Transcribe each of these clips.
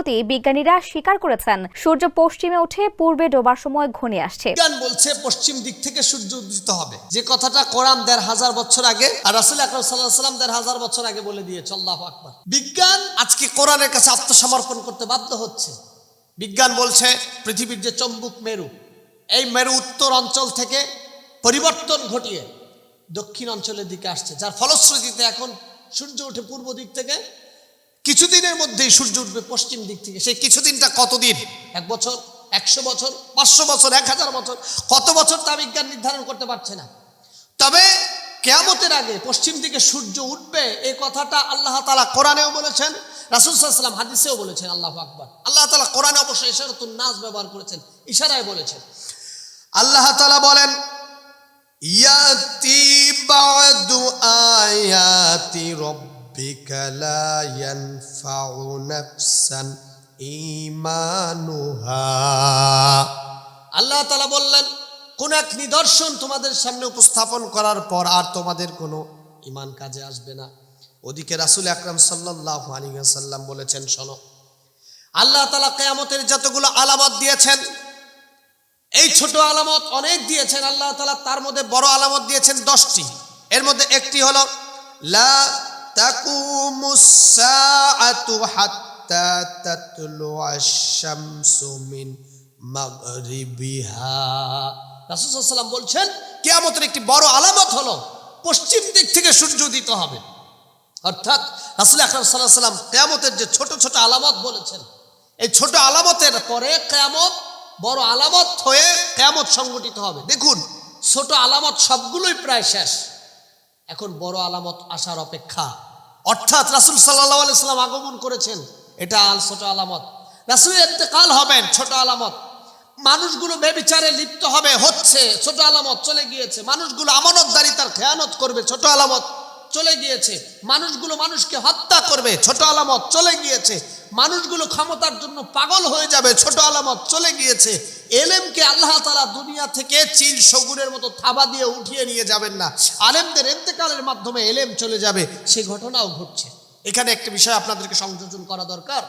সম্প্রতি বিজ্ঞানীরা স্বীকার করেছেন, সূর্য পশ্চিমে উঠে পূর্বে ডোবার সময় ঘনিয়ে আসছে। বিজ্ঞান বলছে পশ্চিম দিক থেকে সূর্য উদিত হবে। যে কথাটা কোরআন দেড় হাজার বছর আগে আর রাসুল আকরম সাল্লাহ সাল্লাম দেড় হাজার বছর আগে বলে দিয়েছে, আল্লাহ আকবার। বিজ্ঞান আজকে কোরআনের কাছে আত্মসমর্পণ করতে বাধ্য হচ্ছে। বিজ্ঞান বলছে পৃথিবীর যে চম্বুক মেরু, এই মেরু উত্তর অঞ্চল থেকে পরিবর্তন ঘটিয়ে দক্ষিণ অঞ্চলের দিকে আসছে। যার ফলশ্রুতিতে এখন সূর্য ওঠে পূর্ব দিক থেকে কিছুদিনের মধ্যেই সূর্য উঠবে পশ্চিম দিক থেকে। সেই কিছুদিনটা কতদিন? এক বছর? একশো বছর? পাঁচশো বছর? এক হাজার বছর? কত বছর তা বিজ্ঞান নির্ধারণ করতে পারছে না। তবে কেয়ামতের আগে পশ্চিম দিকে সূর্য উঠবে এই কথাটা আল্লাহ তালা কোরআনেও বলেছেন, রাসুল সাল্লাম হাদিসেও বলেছেন, আল্লাহ আকবর। আল্লাহ তালা কোরআনে অবশ্যই ইশারাতুন নাস ব্যবহার করেছেন, ইশারায় বলেছেন। আল্লাহ তালা বলেন, ইয়াতি বাদু আয়াতি রব্বিকা লা ইয়ানফাউ নাফসান ঈমানুহা। আল্লাহ তাআলা বললেন, কোন এক নিদর্শন তোমাদের সামনে উপস্থাপন করার পর আর তোমাদের কোনো ঈমান কাজে আসবে না। ওদিকে রাসূল আকরাম সাল্লাল্লাহু আলাইহি ওয়াসাল্লাম বলেছেন, শোনো, আল্লাহ তাআলা কিয়ামতের যতগুলো আলামত দিয়েছেন, এই ছোট আলামত অনেক দিয়েছেন, আল্লাহ তালা তার মধ্যে বড় আলামত দিয়েছেন দশটি। এর মধ্যে একটি হলো, লা সাআতু হাত্তা তাতলু আশ-শামসু মিন মাগরিবিহা রাসূল সাল্লাল্লাহু বলছেন, কিয়ামতের একটি বড় আলামত হলো, পশ্চিম দিক থেকে সূর্য উদিত হবে। অর্থাৎ রাসূল আকরাম আলাইহি সাল্লাম কিয়ামতের যে ছোট ছোট আলামত বলেছেন, এই ছোট আলামতের পরে কিয়ামত, বড় আলামত হয়ে কেমত সংগঠিত হবে। দেখুন, ছোট আলামত সবগুলোই প্রায় শেষ। এখন বড় আলামত আসার অপেক্ষা অর্থাৎ রাসুল সাল্লাহ আলাইসাল্লাম আগমন করেছেন। এটা আল ছোট আলামত। রাসুল এতেকাল হবেন ছোট আলামত। মানুষগুলো বেবিচারে লিপ্ত হবে, হচ্ছে, ছোট আলামত চলে গিয়েছে। মানুষগুলো আমানতদারি তার খেয়ানত করবে, ছোট আলামত চলে গিয়েছে। মানুষগুলো মানুষকে হত্যা করবে, ছোট আলামত চলে গিয়েছে। মানুষগুলো ক্ষমতার জন্য পাগল হয়ে যাবে, ছোট আলামত চলে গিয়েছে। এলেমকে আল্লাহ তালা দুনিয়া থেকে চিল সগুরের মতো থাবা দিয়ে উঠিয়ে নিয়ে যাবেন না। আলেমদের এতেকালের মাধ্যমে এলেম চলে যাবে, সে ঘটনাও ঘটছে। এখানে একটা বিষয় আপনাদেরকে সংযোজন করা দরকার।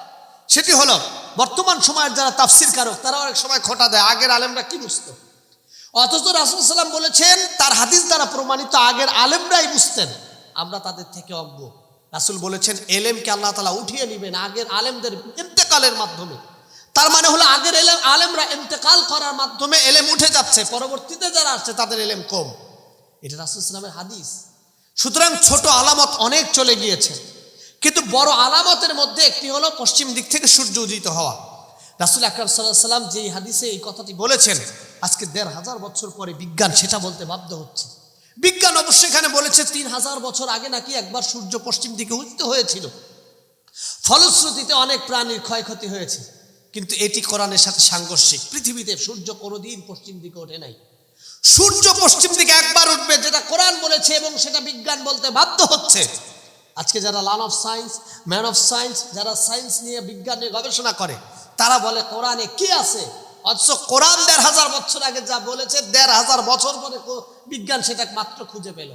সেটি হলো, বর্তমান সময়ের যারা তাফসির কারক তারা অনেক সময় খোটা দেয়, আগের আলেমরা কি বুঝতো? অথচ রাসুল সাল্লাম বলেছেন, তার হাদিস দ্বারা প্রমাণিত আগের আলেমরাই বুঝতেন। আমরা তাদের থেকে অজ্ঞ। রাসুল বলেছেন, এলেমকে আল্লাহ তালা উঠিয়ে নেবেন আগের আলেমদের ইন্তেকালের মাধ্যমে। তার মানে হলো আগের এলেম আলেমরা ইন্তেকাল করার মাধ্যমে এলেম উঠে যাচ্ছে, পরবর্তীতে যারা আসছে তাদের এলেম কম। এটা রাসুল ইসলামের হাদিস। সুতরাং ছোট আলামত অনেক চলে গিয়েছে, কিন্তু বড় আলামতের মধ্যে একটি হলো পশ্চিম দিক থেকে সূর্য উদিত হওয়া। রাসুল আকরাম সাল্লাহ সাল্লাম যে হাদিসে এই কথাটি বলেছেন, আজকে দেড় হাজার বছর পরে বিজ্ঞান সেটা বলতে বাধ্য হচ্ছে। বিজ্ঞান অবশ্যই এখানে বলেছে তিন হাজার বছর আগে নাকি একবার সূর্য পশ্চিম দিকে উদিত হয়েছিল। ফলশ্রুতিতে অনেক প্রাণীর ক্ষয়ক্ষতি হয়েছে। কিন্তু এটি কোরআনের সাথে সাংঘর্ষিক। পৃথিবীতে সূর্য কোনোদিন পশ্চিম দিকে ওঠে নাই। সূর্য পশ্চিম দিকে একবার উঠবে, যেটা কোরআন বলেছে এবং সেটা বিজ্ঞান বলতে বাধ্য হচ্ছে। আজকে যারা লান of science man of science যারা সায়েন্স নিয়ে বিজ্ঞান নিয়ে গবেষণা করে, তারা বলে কোরআনে কি আছে? অথচ কোরআন দেড় হাজার বছর আগে যা বলেছে, দেড় হাজার বছর পরে বিজ্ঞান সেটা মাত্র খুঁজে পেল।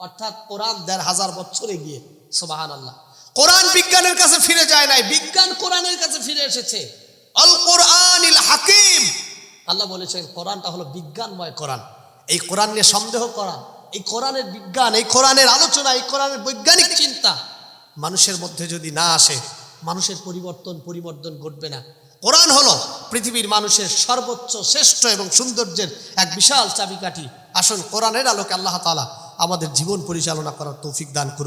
অর্থাৎ কোরআন দেড় হাজার বছরে গিয়ে সোবাহান আল্লাহ কোরআন বিজ্ঞানের কাছে ফিরে যায় নাই, বিজ্ঞান কোরআনের কাছে ফিরে এসেছে। অল কোরআন হাকিম। আল্লাহ বলেছেন কোরআনটা হলো বিজ্ঞানময় কোরআন। এই কোরআন নিয়ে সন্দেহ করা এই কোরআনের বিজ্ঞান এই কোরআনের আলোচনা এই কোরআনের বৈজ্ঞানিক চিন্তা মানুষের মধ্যে যদি না আসে মানুষের পরিবর্তন পরিবর্তন ঘটবে না। কোরআন হলো পৃথিবীর মানুষের সর্বোচ্চ শ্রেষ্ঠ এবং সৌন্দর্যের এক বিশাল চাবিকাঠি। আসুন কোরআনের আলোকে আল্লাহ তালা আমাদের জীবন পরিচালনা করার তৌফিক দান করুক।